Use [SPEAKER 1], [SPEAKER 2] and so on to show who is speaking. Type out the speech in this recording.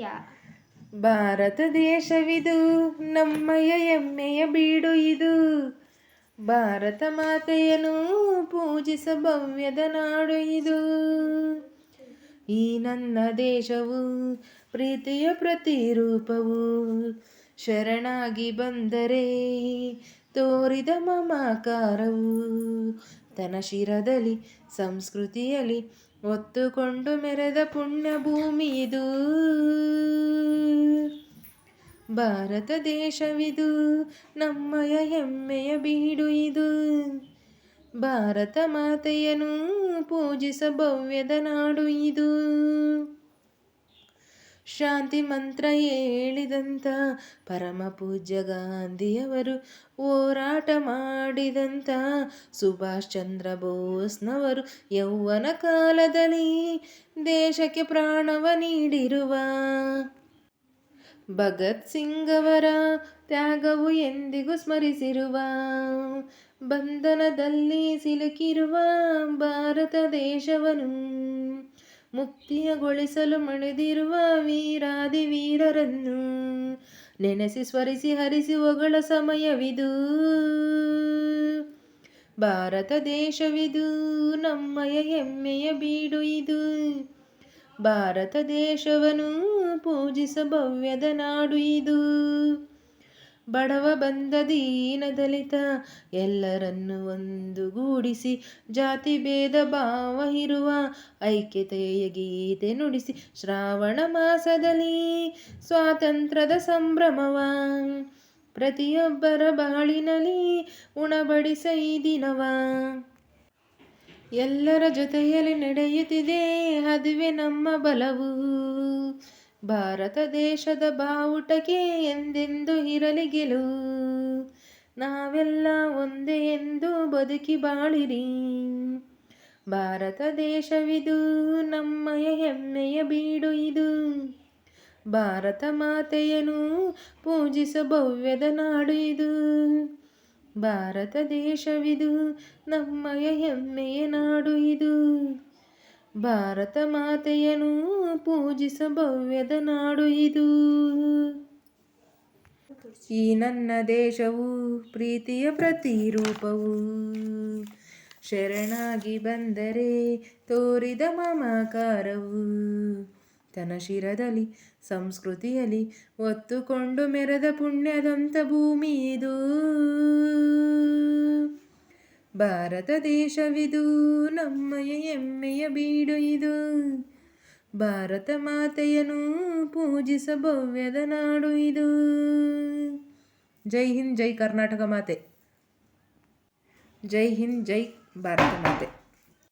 [SPEAKER 1] India
[SPEAKER 2] Bharat ದೇಶವಿದು ನಮ್ಮಯ ಹೆಮ್ಮೆಯ ಬೀಡು ಇದು. ಭಾರತ ಮಾತೆಯನ್ನು ಪೂಜಿಸ ಭವ್ಯದ ನಾಡು ಇದು. ಈ ನನ್ನ ದೇಶವು ಪ್ರೀತಿಯ ಪ್ರತಿರೂಪವು. ಶರಣಾಗಿ ಬಂದರೆ ತೋರಿದ ಮಮಕಾರವು. ತನ ಶಿರದಲ್ಲಿ, ಸಂಸ್ಕೃತಿಯಲ್ಲಿ ಒತ್ತುಕೊಂಡು ಮೆರೆದ ಪುಣ್ಯ ಭೂಮಿ ಇದು. ಭಾರತ ದೇಶವಿದು, ನಮ್ಮಯ ಹೆಮ್ಮೆಯ ಬೀಡು ಇದು. ಭಾರತ ಮಾತೆಯನ್ನು ಪೂಜಿಸ ಭವ್ಯದ ನಾಡು ಇದು. ಶಾಂತಿ ಮಂತ್ರ ಹೇಳಿದಂಥ ಪರಮ ಪೂಜ್ಯ ಗಾಂಧಿಯವರು ಹೋರಾಟ ಮಾಡಿದಂಥ ಸುಭಾಷ್ ಚಂದ್ರ ಬೋಸ್ನವರು ಯೌವನ ಕಾಲದಲ್ಲಿ ದೇಶಕ್ಕೆ ಪ್ರಾಣವ ನೀಡಿರುವ ಭಗತ್ ಸಿಂಗ್ ಅವರ ತ್ಯಾಗವು ಎಂದಿಗೂ ಸ್ಮರಿಸಿರುವ, ಬಂಧನದಲ್ಲಿ ಸಿಲುಕಿರುವ ಭಾರತ ದೇಶವನ್ನು ಮುಕ್ತಿಯಗೊಳಿಸಲು ಮಣಿದಿರುವ ವೀರಾದಿ ವೀರರನ್ನು ನೆನೆಸಿ ಸ್ಮರಿಸಿ ಹರಿಸಿ ಹೊಗಳ ಸಮಯವಿದು. ಭಾರತ ದೇಶವಿದು ನಮ್ಮಯ ಹೆಮ್ಮೆಯ ಬೀಡು ಇದು. ಭಾರತ ದೇಶವನು ಪೂಜಿಸ ಭವ್ಯದ ನಾಡು ಇದು. ಬಡವ ಬಂದ ದೀನ ದಲಿತ ಎಲ್ಲರನ್ನು ಒಂದುಗೂಡಿಸಿ ಜಾತಿ ಭೇದ ಭಾವ ಇರುವ ಐಕ್ಯತೆಯ ಗೀತೆ ನುಡಿಸಿ, ಶ್ರಾವಣ ಮಾಸದಲ್ಲಿ ಸ್ವಾತಂತ್ರ್ಯದ ಸಂಭ್ರಮವ. ಪ್ರತಿಯೊಬ್ಬರ ಬಾಳಿನಲ್ಲಿ ಉಣಬಡಿಸ ಈ ದಿನವ. ಎಲ್ಲರ ಜೊತೆಯಲ್ಲಿ ನಡೆಯುತ್ತಿದೆ ಅದುವೆ ನಮ್ಮ ಬಲವು. ಭಾರತ ದೇಶದ ಬಾವುಟಕ್ಕೆ ಎಂದೆಂದು ಇರಲಿ ಗೆಲುವು. ನಾವೆಲ್ಲ ಒಂದೇ ಎಂದು ಬದುಕಿ ಬಾಳಿರಿ. ಭಾರತ ದೇಶವಿದು, ನಮ್ಮಯ ಹೆಮ್ಮೆಯ ಬೀಡು ಇದು. ಭಾರತ ಮಾತೆಯನ್ನು ಪೂಜಿಸ ಭವ್ಯದ ನಾಡು ಇದು. ಭಾರತ ದೇಶವಿದು, ನಮ್ಮಯ ಹೆಮ್ಮೆಯ ನಾಡು ಇದು. ಭಾರತ ಮಾತೆಯನ್ನು ಪೂಜಿಸ ಭವ್ಯದ ನಾಡು ಇದು. ಈ ನನ್ನ ದೇಶವು ಪ್ರೀತಿಯ ಪ್ರತಿರೂಪವು. ಶರಣಾಗಿ ಬಂದರೆ ತೋರಿದ ಮಮಕಾರವು. ತನ್ನ ಶಿರದಲ್ಲಿ ಸಂಸ್ಕೃತಿಯಲ್ಲಿ ಒತ್ತುಕೊಂಡು ಮೆರೆದ ಪುಣ್ಯದಂತ ಭೂಮಿ ಇದು. ಭಾರತ ದೇಶವಿದು, ನಮ್ಮಯ ಹೆಮ್ಮೆಯ ಬೀಡು ಇದು. ಭಾರತ ಮಾತೆಯನ್ನು ಪೂಜಿಸ ಭವ್ಯದ ನಾಡು ಇದು. ಜೈ ಹಿಂದ್, ಜೈ ಕರ್ನಾಟಕ ಮಾತೆ. ಜೈ ಹಿಂದ್, ಜೈ ಭಾರತ ಮಾತೆ.